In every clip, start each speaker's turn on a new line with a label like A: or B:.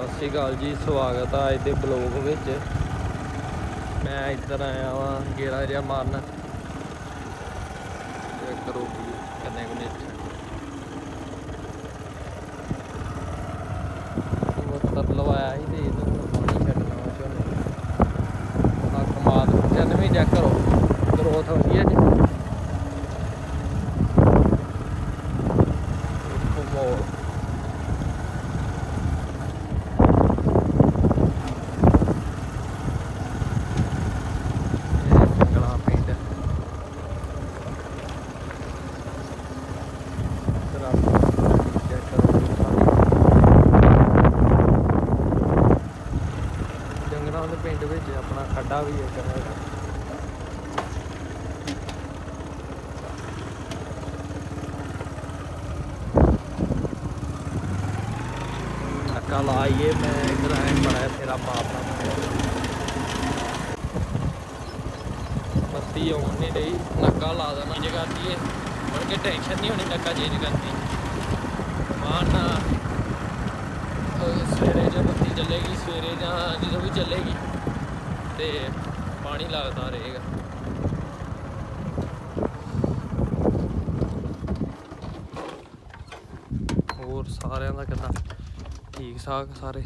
A: ਸਤਿ ਸ਼੍ਰੀ ਅਕਾਲ ਜੀ, ਸਵਾਗਤ ਆ ਅੱਜ ਦੇ ਬਲੌਗ ਵਿੱਚ। ਮੈਂ ਇੱਧਰ ਆਇਆ ਵਾਂ, ਗੇੜਾ ਜਿਹਾ ਮਾਰਨ। ਚੈੱਕ ਕਰੋ ਵੀ ਕਿੰਨੇ ਕੁ ਨੇ ਮੋਟਰ ਲਵਾਇਆ ਸੀ ਤੇ ਇਹਨੂੰ ਹੁਣ ਪਾਣੀ ਛੱਡਣਾ ਵਾ ਆ ਕਮਾਦ ਚੱਲ ਵੀ ਚੈੱਕ ਕਰੋ ਗਰੋਥ ਵਧੀਆ ਜੀ ਦੇਖੋ ਮੋਰ ਇਹ ਸੰਗਲਾ ਪਿੰਡ ਤਰਾ ਚੈੱਕ ਕਰੋ ਜੰਗਲਾਂ ਦੇ ਪਿੰਡ ਵਿੱਚ ਆਪਣਾ ਖੱਡਾ ਵੀ ਇੱਕ ਹੈਗਾ। ਧੱਕਾ ਲਾਈਏ, ਮੈਂ ਇਧਰ ਆਇਆ ਬੜਾ ਤੇਰਾ ਬਾਪ ਦਾ ਬੱਤੀ ਆਉਣ ਨਹੀਂ ਰਹੀ ਨੱਕਾ ਲਾ ਦੇਣਾ ਜੇ ਕਰਦੀ ਏ। ਮੁੜ ਕੇ ਟੈਨਸ਼ਨ ਨਹੀਂ ਹੋਣੀ, ਨੱਕਾ ਚੇਂਜ ਕਰਦੀ ਮਾਨ ਸਵੇਰੇ ਜੇ ਬੱਤੀ ਚੱਲੇਗੀ, ਸਵੇਰੇ ਜਾਂ ਜਦੋਂ ਵੀ ਚੱਲੇਗੀ। ਤੇ ਪਾਣੀ ਲੱਗਦਾ ਰਹੇਗਾ। ਹੋਰ ਸਾਰਿਆਂ ਦਾ ਕਿੱਦਾਂ? ਠੀਕ ਠਾਕ ਸਾਰੇ?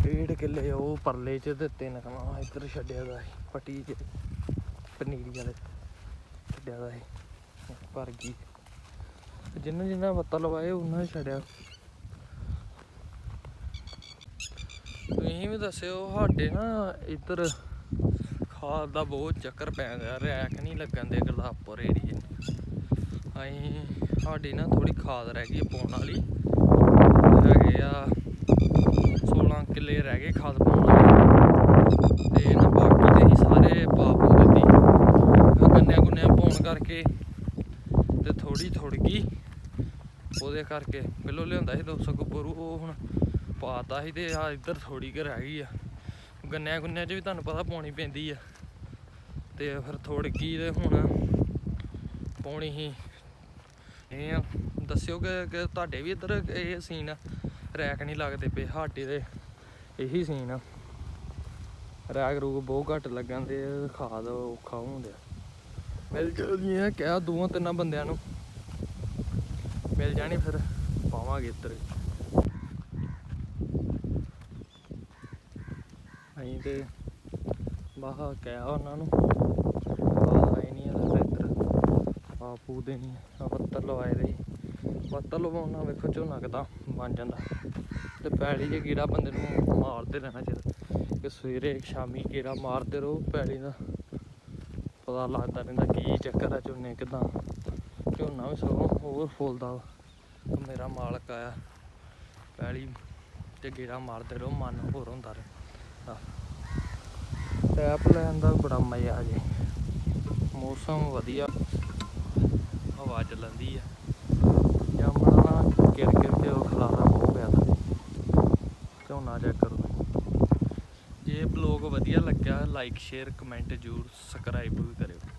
A: ਡੇਢ ਕਿੱਲੇ ਉਹ ਪਰਲੇ ਚ ਤੇ ਤਿੰਨ ਕਮਾ ਇੱਧਰ ਛੱਡਿਆ ਦਾ ਸੀ, ਪੱਟੀ ਚ। ਪਨੀਰੀ ਵਾਲੇ ਛੱਡਿਆ ਦਾ ਸੀ ਭਰ ਗਈ ਜਿੰਨਾ ਜਿੰਨਾ ਬੱਤਾ ਲਵਾਏ ਉਹਨਾਂ ਛੱਡਿਆ। ਤੁਸੀਂ ਵੀ ਦੱਸਿਓ, ਸਾਡੇ ਨਾ ਇੱਧਰ ਖਾਦ ਦਾ ਬਹੁਤ ਚੱਕਰ ਪੈ ਗਿਆ, ਰੈਕ ਨਹੀਂ ਲੱਗਣ ਦੇ ਗੁਰਦਾਸਪੁਰ ਏਰੀਏ ਅਸੀਂ, ਸਾਡੀ ਨਾ ਥੋੜੀ ਖਾਦ ਰਹਿ ਗਈ ਪਾਉਣ ਵਾਲੀ। ਹੈਗੇ ਆ 16 ਕਿੱਲੇ ਰਹਿ ਗਏ ਖਾਦ ਪਾਉਣ ਵਾਲੇ। ਤੇ ਨਾ ਬਾਕੀ ਦੇ ਹੀ ਸਾਰੇ ਪਾਪ ਦਿੱਤੀ ਗੰਨਿਆਂ ਗੁੰਨਿਆਂ ਪਾਉਣ ਕਰਕੇ ਤੇ ਥੋੜੀ ਥੁੜ ਗਈ। ਉਹਦੇ ਕਰਕੇ ਪਹਿਲੋਂ ਲਿਆਂਦਾ ਸੀ 200 ਗੱਭਰੂ ਉਹ ਹੁਣ ਪਾਤਾ ਸੀ ਤੇ ਆ ਇੱਧਰ ਥੋੜੀ ਕੁ ਰਹਿ ਗਈ ਆ। ਗੰਨਿਆਂ ਗੁੰਨਿਆਂ 'ਚ ਵੀ ਤੁਹਾਨੂੰ ਪਤਾ ਪਾਉਣੀ ਪੈਂਦੀ ਆ। ਤੇ ਫਿਰ ਥੋੜੀ ਕੀ ਤੇ ਹੁਣ ਪਾਉਣੀ ਹੀ ਇਹ ਆ, ਦੱਸਿਓ ਕਿ ਤੁਹਾਡੇ ਵੀ ਇੱਧਰ ਇਹ ਸੀਨ ਆ ਰੈਕ ਨਹੀਂ ਲੱਗਦੇ ਪਏ, ਸਾਡੇ ਦੇ ਇਹੀ ਸੀਨ ਆ। ਰੈਕ ਰੂਕ ਬਹੁਤ ਘੱਟ ਲੱਗਣ ਦੇ, ਖਾਦ ਔਖਾ ਹੁੰਦੇ ਆ ਮਿਲ ਜਾਂਦੀ ਹੈ ਕਿਹਾ ਦੋਵਾਂ ਤਿੰਨਾਂ ਬੰਦਿਆਂ ਨੂੰ। ਮਿਲ ਜਾਣੀ ਫਿਰ, ਪਾਵਾਂਗੇ ਇੱਧਰ। ਅਸੀਂ ਤੇ ਬਾਹਾ ਕਿਹਾ ਉਹਨਾਂ ਨੂੰ ਬਾਹਾ ਨਹੀਂ ਆਦਾ ਇੱਧਰ। ਆ ਪੂਦੇ ਨਹੀਂ ਆ ਪੱਤਰ ਲਵਾਏ ਦੇ ਪੱਤਰ ਲਵਾਉਣਾ ਵੇਖੋ ਝੋਨਾ ਕਿਦਾਂ ਬਣ ਜਾਂਦਾ। ਤੇ ਪੈਲੀ ਜੇ ਕੀੜਾ ਬੰਦੇ ਨੂੰ ਮਾਰਦੇ ਰਹਿਣਾ ਚਾਹੀਦਾ। ਕਿ ਸਵੇਰੇ, ਸ਼ਾਮੀ ਕੀੜਾ ਮਾਰਦੇ ਰਹੋ, ਪੈਲੀ ਦਾ ਪਤਾ ਲੱਗਦਾ ਰਹਿੰਦਾ ਕੀ ਚੱਕਰ ਆ ਝੋਨੇ ਕਿਦਾਂ। ਝੋਨਾ ਵੀ ਸਗੋਂ ਹੋਰ ਫੁੱਲਦਾ ਵਾ। ਮੇਰਾ ਮਾਲਕ ਆਇਆ, ਪੈਲੀ ਤੇ ਗੇੜਾ ਮਾਰਦੇ ਰਹੋ, ਮਨ ਹੋਰ ਹੁੰਦਾ ਰਹਿੰਦਾ। ਟੈਪ ਲੈਣ ਦਾ ਬੜਾ ਮਜ਼ਾ ਜੇ। ਮੌਸਮ ਵਧੀਆ। ਹਵਾ ਚੱਲਦੀ ਆ। ਜਾਮਣਾ ਨਾ ਕਿਰ ਕਿਰ ਕੇ ਉਹ ਖਲਾਰਾ ਹੋ ਪਿਆ ਦਾ ਝੋਨਾ ਚੈੱਕ ਕਰੋ ਜੇ ਬਲੌਗ ਵਧੀਆ ਲੱਗਿਆ ਲਾਈਕ ਸ਼ੇਅਰ ਕਮੈਂਟ ਜ਼ਰੂਰ ਸਬਸਕ੍ਰਾਈਬ ਵੀ ਕਰਿਓ।